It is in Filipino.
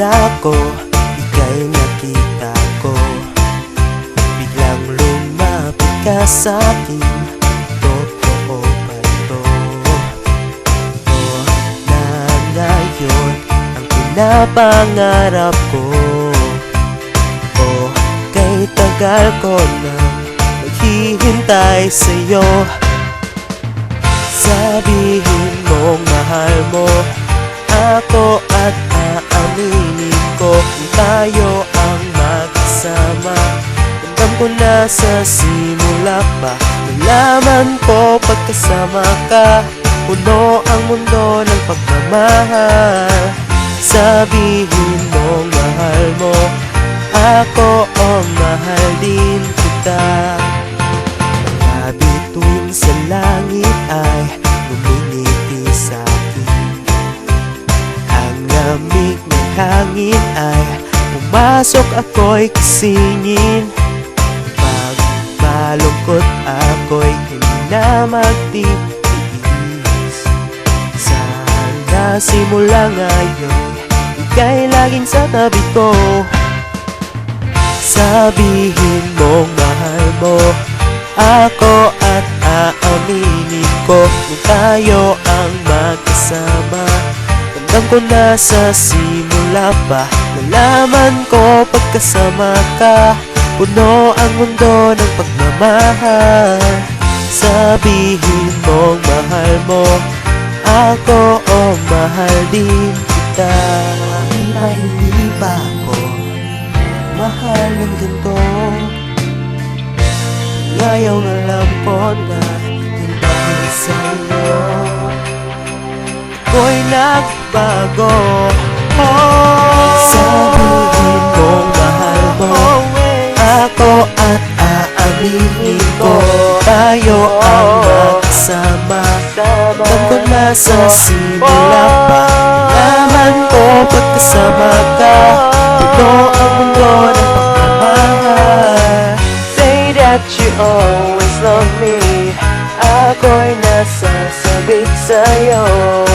ako Ika'y nakita ko. Biglang lumapit ka sa'kin Totoo ba ito? O na ngayon Ang pinapangarap ko. O kay tagal ko nang Naghihintay sa'yo. Sabihin mong mahal mo Ako ko na sa simula pa. Nalaman ko pagkasama ka Puno ang mundo ng pagmamahal. Sabihin mong mahal mo Ako o mahal din kita. Mga bituin sa langit ay lumiliti sa akin. Ang lamig ng hangin ay pumasok ako'y kisingin Pag malungkot ako'y hindi magtitiis Sana simula ngayon Ika'y laging sa tabi ko. Sabihin mong mahal mo Ako at aaminin ko Kung tayo ang magkasama. Ramdam ko na sa simula pa Nalaman ko pagkasama ka Puno ang mundo ng pagmamahal. Sabihin mong mahal mo. Ako o mahal din kita. Ay hindi pa ako Mahal ng ganito? Ngayon alam ko na dahil sa'yo? Ako'y nagbago. Oh, Sabihin aaminin ko Tayo ang magkasama Alam ko na sa simula pa. Laman ko pagkasama ka Ito ang mundo ng pagmamahal. Say that you always love me Ako'y nasasabik sa'yo